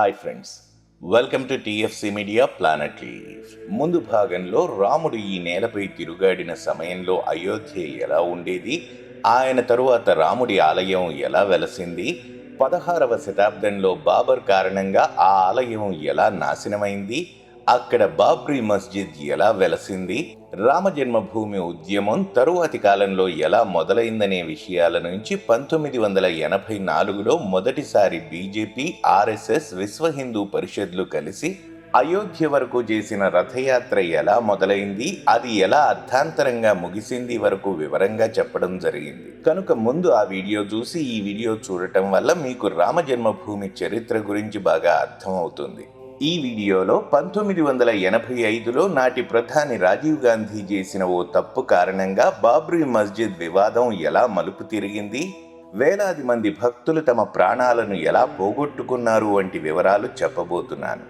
Hi friends welcome to TFC media planet leave. ముందు భాగంలో రాముడు ఈ నేలపై తిరుగాడిన సమయంలో అయోధ్య ఎలా ఉండేది ఆయన తరువాత రాముడి ఆలయం ఎలా వెలసింది పదహారవ శతాబ్దంలో బాబర్ కారణంగా ఆ ఆలయం ఎలా నాశనమైంది అక్కడ బాబ్రీ మస్జిద్ ఎలా వెలసింది రామ జన్మభూమి ఉద్యమం తరువాతి కాలంలో ఎలా మొదలైందనే విషయాల నుంచి పంతొమ్మిది వందల ఎనభై నాలుగులో మొదటిసారి బీజేపీ ఆర్ఎస్ఎస్ విశ్వ హిందూ పరిషత్లు కలిసి అయోధ్య వరకు చేసిన రథయాత్ర ఎలా మొదలైంది అది ఎలా అర్థాంతరంగా ముగిసింది వరకు వివరంగా చెప్పడం జరిగింది. కనుక ముందు ఆ వీడియో చూసి ఈ వీడియో చూడటం వల్ల మీకు రామ జన్మభూమి చరిత్ర గురించి బాగా అర్థమవుతుంది. ఈ వీడియోలో పంతొమ్మిది వందల ఎనభై ఐదులో నాటి ప్రధాని రాజీవ్ గాంధీ చేసిన ఓ తప్పు కారణంగా బాబ్రీ మస్జిద్ వివాదం ఎలా మలుపు తిరిగింది? వేలాది మంది భక్తులు తమ ప్రాణాలను ఎలా పోగొట్టుకున్నారు వంటి వివరాలు చెప్పబోతున్నాను.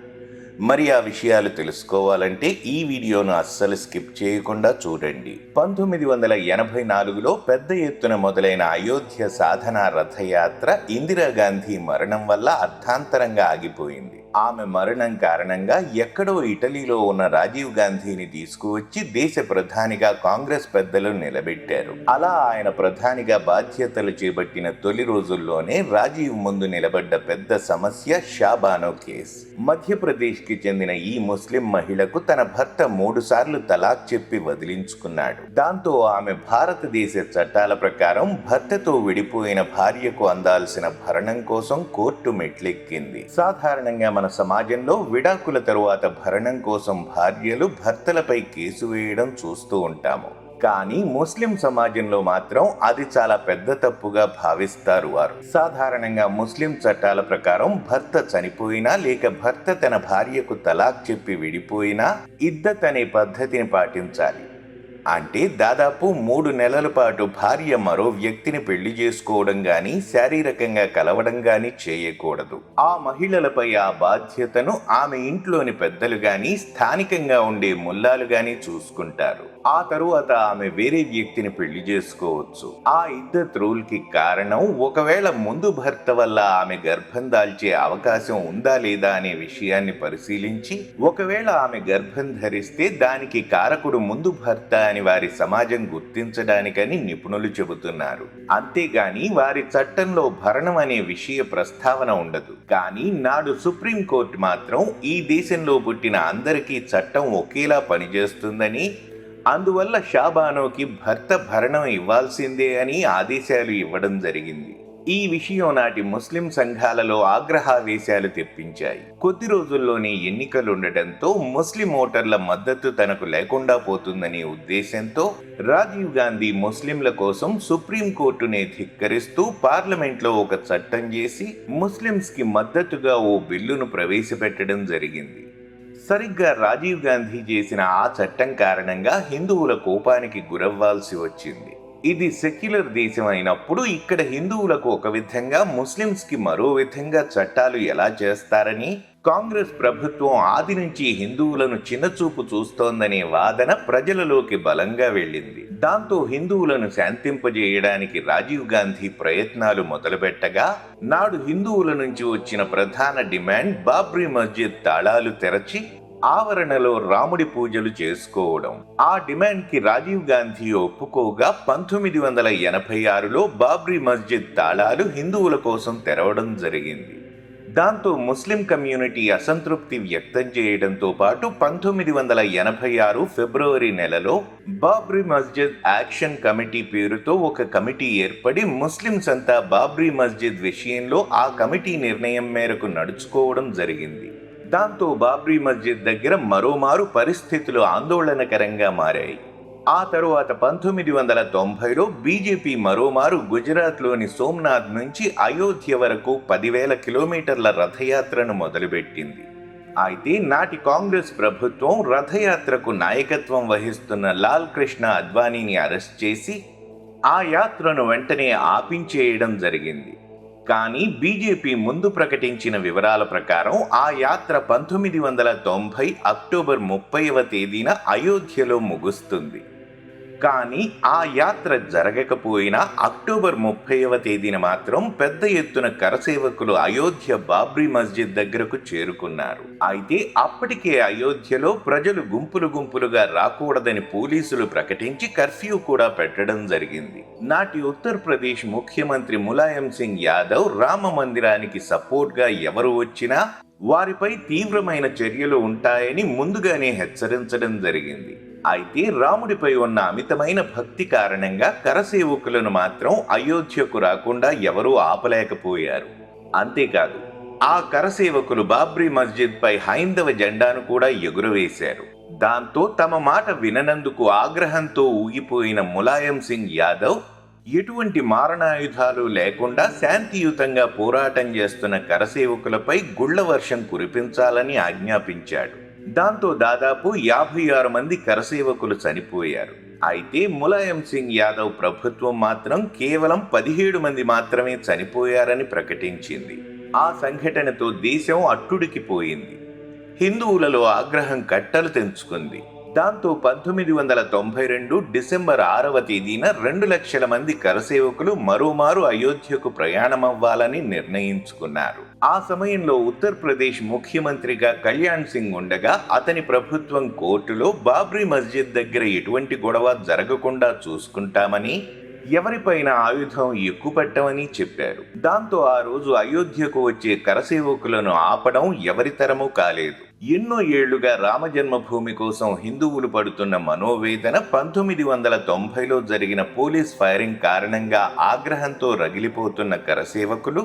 మరి ఆ విషయాలు తెలుసుకోవాలంటే ఈ వీడియోను అస్సలు స్కిప్ చేయకుండా చూడండి. పంతొమ్మిది వందల ఎనభై నాలుగులో పెద్ద ఎత్తున మొదలైన అయోధ్య సాధన రథయాత్ర ఇందిరాగాంధీ మరణం వల్ల అర్థాంతరంగా ఆగిపోయింది. ఆమె మరణం కారణంగా ఎక్కడో ఇటలీలో ఉన్న రాజీవ్ గాంధీని తీసుకువచ్చి దేశ ప్రధానిగా కాంగ్రెస్ పెద్దలు నిలబెట్టారు. అలా ఆయన ప్రధానిగా బాధ్యతలు చేపట్టిన తొలి రోజుల్లోనే రాజీవ్ ముందు నిలబడ్డ పెద్ద సమస్య షాబానో కేస్. మధ్యప్రదేశ్కి చెందిన ఈ ముస్లిం మహిళకు తన భర్త మూడు సార్లు తలాక్ చెప్పి వదిలించుకున్నాడు. దాంతో ఆమె భారతదేశ చట్టాల ప్రకారం భర్తతో విడిపోయిన భార్యకు అందాల్సిన భరణం కోసం కోర్టు మెట్లెక్కింది. సాధారణంగా మన సమాజంలో విడాకుల తరువాత భరణం కోసం భార్యలు భర్తలపై కేసు వేయడం చూస్తూ ఉంటాము. కానీ ముస్లిం సమాజంలో మాత్రం అది చాలా పెద్ద తప్పుగా భావిస్తారు వారు. సాధారణంగా ముస్లిం చట్టాల ప్రకారం భర్త చనిపోయినా లేక భర్త తన భార్యకు తలాక్ చెప్పి విడిపోయినా ఇద్దత్ అనే పద్ధతిని పాటించాలి. అంటే దాదాపు మూడు నెలల పాటు భార్య మరో వ్యక్తిని పెళ్ళి చేసుకోవడం గాని శారీరకంగా కలవడం గాని చేయకూడదు. ఆ మహిళలపై ఆ బాధ్యతను ఆమె ఇంట్లోని పెద్దలు గాని స్థానికంగా ఉండే ముల్లాలు గాని చూసుకుంటారు. ఆ తరువాత ఆమె వేరే వ్యక్తిని పెళ్ళి చేసుకోవచ్చు. ఆ ఇద్దత్ రూల్కి కారణం ఒకవేళ ముందు భర్త వల్ల ఆమె గర్భం దాల్చే అవకాశం ఉందా లేదా అనే విషయాన్ని పరిశీలించి ఒకవేళ ఆమె గర్భం ధరిస్తే దానికి కారకుడు ముందు భర్త అని వారి సమాజం గుర్తించడానికని నిపుణులు చెబుతున్నారు. అంతేగాని వారి చట్టంలో భరణం అనే విషయ ప్రస్తావన ఉండదు. కానీ నాడు సుప్రీంకోర్టు మాత్రం ఈ దేశంలో పుట్టిన అందరికీ చట్టం ఒకేలా పనిచేస్తుందని అందువల్ల షాబానోకి భర్త భరణం ఇవ్వాల్సిందే అని ఆదేశాలు ఇవ్వడం జరిగింది. ఈ విషయం నాటి ముస్లిం సంఘాలలో ఆగ్రహావేశాలు తెప్పించాయి. కొద్ది రోజుల్లోనే ఎన్నికలుండటంతో ముస్లిం ఓటర్ల మద్దతు తనకు లేకుండా పోతుందనే ఉద్దేశంతో రాజీవ్ గాంధీ ముస్లింల కోసం సుప్రీంకోర్టునే ధిక్కరిస్తూ పార్లమెంట్లో ఒక చట్టం చేసి ముస్లింస్కి మద్దతుగా ఓ బిల్లును ప్రవేశపెట్టడం జరిగింది. సరిగ్గా రాజీవ్ గాంధీ చేసిన ఆ చట్టం కారణంగా హిందువుల కోపానికి గురవ్వాల్సి వచ్చింది. ఇది సెక్యులర్ దేశం అయినప్పుడు ఇక్కడ హిందువులకు ఒక విధంగా ముస్లింస్కి మరో విధంగా చట్టాలు ఎలా చేస్తారని కాంగ్రెస్ ప్రభుత్వం ఆది నుంచి హిందువులను చిన్నచూపు చూస్తోందనే వాదన ప్రజలలోకి బలంగా వెళ్ళింది. దాంతో హిందువులను శాంతింపజేయడానికి రాజీవ్ గాంధీ ప్రయత్నాలు మొదలుపెట్టగా నాడు హిందువుల నుంచి వచ్చిన ప్రధాన డిమాండ్ బాబ్రీ మస్జిద్ తాళాలు తెరచి ఆవరణలో రాముడి పూజలు చేసుకోవడం. ఆ డిమాండ్కి రాజీవ్ గాంధీ ఒప్పుకోగా పంతొమ్మిది వందల ఎనభై ఆరులో బాబ్రీ మస్జిద్ తాళాలు హిందువుల కోసం తెరవడం జరిగింది. దాంతో ముస్లిం కమ్యూనిటీ అసంతృప్తి వ్యక్తం చేయడంతో పాటు పంతొమ్మిది వందల ఎనభై ఆరు ఫిబ్రవరి నెలలో బాబ్రీ మస్జిద్ యాక్షన్ కమిటీ పేరుతో ఒక కమిటీ ఏర్పడి ముస్లింస్ అంతా బాబ్రీ మస్జిద్ విషయంలో ఆ కమిటీ నిర్ణయం మేరకు నడుచుకోవడం జరిగింది. దాంతో బాబ్రీ మస్జిద్ దగ్గర మరోమారు పరిస్థితులు ఆందోళనకరంగా మారాయి. ఆ తరువాత పంతొమ్మిది వందల తొంభైలో బీజేపీ మరోమారు గుజరాత్లోని సోమ్నాథ్ నుంచి అయోధ్య వరకు పదివేల కిలోమీటర్ల రథయాత్రను మొదలుపెట్టింది. అయితే నాటి కాంగ్రెస్ ప్రభుత్వం రథయాత్రకు నాయకత్వం వహిస్తున్న లాల్ కృష్ణ అద్వానీని అరెస్ట్ చేసి ఆ యాత్రను వెంటనే ఆపించేయడం జరిగింది. కానీ బీజేపీ ముందు ప్రకటించిన వివరాల ప్రకారం ఆ యాత్ర పంతొమ్మిది వందల తొంభై అక్టోబర్ ముప్పైవ తేదీన అయోధ్యలో ముగుస్తుంది. కానీ ఆ యాత్ర జరగకపోయినా అక్టోబర్ ముప్పైవ తేదీన మాత్రం పెద్ద ఎత్తున కరసేవకులు అయోధ్య బాబ్రీ మస్జిద్ దగ్గరకు చేరుకున్నారు. అయితే అప్పటికే అయోధ్యలో ప్రజలు గుంపులు గుంపులుగా రాకూడదని పోలీసులు ప్రకటించి కర్ఫ్యూ కూడా పెట్టడం జరిగింది. నాటి ఉత్తరప్రదేశ్ ముఖ్యమంత్రి ములాయం సింగ్ యాదవ్ రామ మందిరానికి సపోర్ట్గా ఎవరు వచ్చినా వారిపై తీవ్రమైన చర్యలు ఉంటాయని ముందుగానే హెచ్చరించడం జరిగింది. అయితే రాముడిపై ఉన్న అమితమైన భక్తి కారణంగా కరసేవకులను మాత్రం అయోధ్యకు రాకుండా ఎవరూ ఆపలేకపోయారు. అంతేకాదు ఆ కరసేవకులు బాబ్రీ మస్జిద్ పై హైందవ జెండాను కూడా ఎగురవేశారు. దాంతో తమ మాట విననందుకు ఆగ్రహంతో ఊగిపోయిన ములాయం సింగ్ యాదవ్ ఎటువంటి మారణాయుధాలు లేకుండా శాంతియుతంగా పోరాటం చేస్తున్న కరసేవకులపై గుళ్ళ వర్షం కురిపించాలని ఆజ్ఞాపించాడు. దాంతో దాదాపు యాభై ఆరు మంది కరసేవకులు చనిపోయారు. అయితే ములాయం సింగ్ యాదవ్ ప్రభుత్వం మాత్రం కేవలం పదిహేడు మంది మాత్రమే చనిపోయారని ప్రకటించింది. ఆ సంఘటనతో దేశం అట్టుడికిపోయింది హిందువులలో ఆగ్రహం కట్టలు తెంచుకుంది. దాంతో పంతొమ్మిది వందల తొంభై రెండు డిసెంబర్ ఆరవ తేదీన రెండు లక్షల మంది కరసేవకులు మరోమారు అయోధ్యకు ప్రయాణమవ్వాలని నిర్ణయించుకున్నారు. ఆ సమయంలో ఉత్తరప్రదేశ్ ముఖ్యమంత్రిగా కళ్యాణ్ సింగ్ ఉండగా అతని ప్రభుత్వం కోర్టులో బాబ్రీ మస్జిద్ దగ్గర ఎటువంటి గొడవ జరగకుండా చూసుకుంటామని ఎవరిపైన ఆయుధం ఎక్కుపెట్టమని చెప్పారు. దాంతో ఆ రోజు అయోధ్యకు వచ్చే కరసేవకులను ఆపడం ఎవరి తరమూ కాలేదు. ఎన్నో ఏళ్ళుగా రామజన్మభూమి కోసం హిందువులు పడుతున్న మనోవేదన పంతొమ్మిది వందల తొంభైలో జరిగిన పోలీస్ ఫైరింగ్ కారణంగా ఆగ్రహంతో రగిలిపోతున్న కరసేవకులు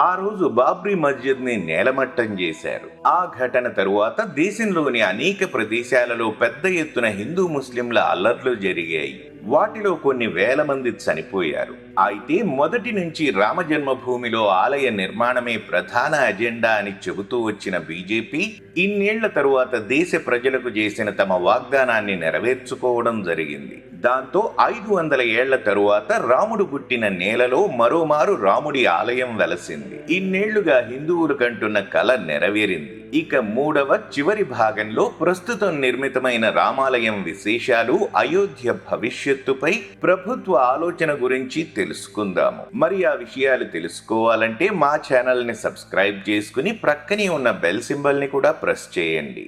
ఆ రోజు బాబ్రీ మస్జిద్ని నేలమట్టం చేశారు. ఆ ఘటన తరువాత దేశంలోని అనేక ప్రదేశాలలో పెద్ద ఎత్తున హిందూ ముస్లింల అల్లర్లు జరిగాయి. వాటిలో కొన్ని వేల మంది చనిపోయారు. అయితే మొదటి నుంచి రామ జన్మభూమిలో ఆలయ నిర్మాణమే ప్రధాన అజెండా అని చెబుతూ వచ్చిన బీజేపీ ఇన్నేళ్ళ తరువాత దేశ ప్రజలకు చేసిన తమ వాగ్దానాన్ని నెరవేర్చుకోవడం జరిగింది. దాంతో ఐదు వందల ఏళ్ళ తరువాత రాముడు పుట్టిన నేలలో మరోమారు రాముడి ఆలయం వెలసింది. ఇన్నేళ్ళుగా హిందువులు కంటున్న కల నెరవేరింది. ఇక మూడవ చివరి భాగంలో ప్రస్తుతం నిర్మితమైన రామాలయం విశేషాలు అయోధ్య భవిష్యత్తుపై ప్రభుత్వ ఆలోచన గురించి తెలుసుకుందాము. మరి ఆ విషయాలు తెలుసుకోవాలంటే మా ఛానల్ని సబ్స్క్రైబ్ చేసుకుని ప్రక్కనే ఉన్న బెల్ సింబల్ని కూడా ప్రెస్ చేయండి.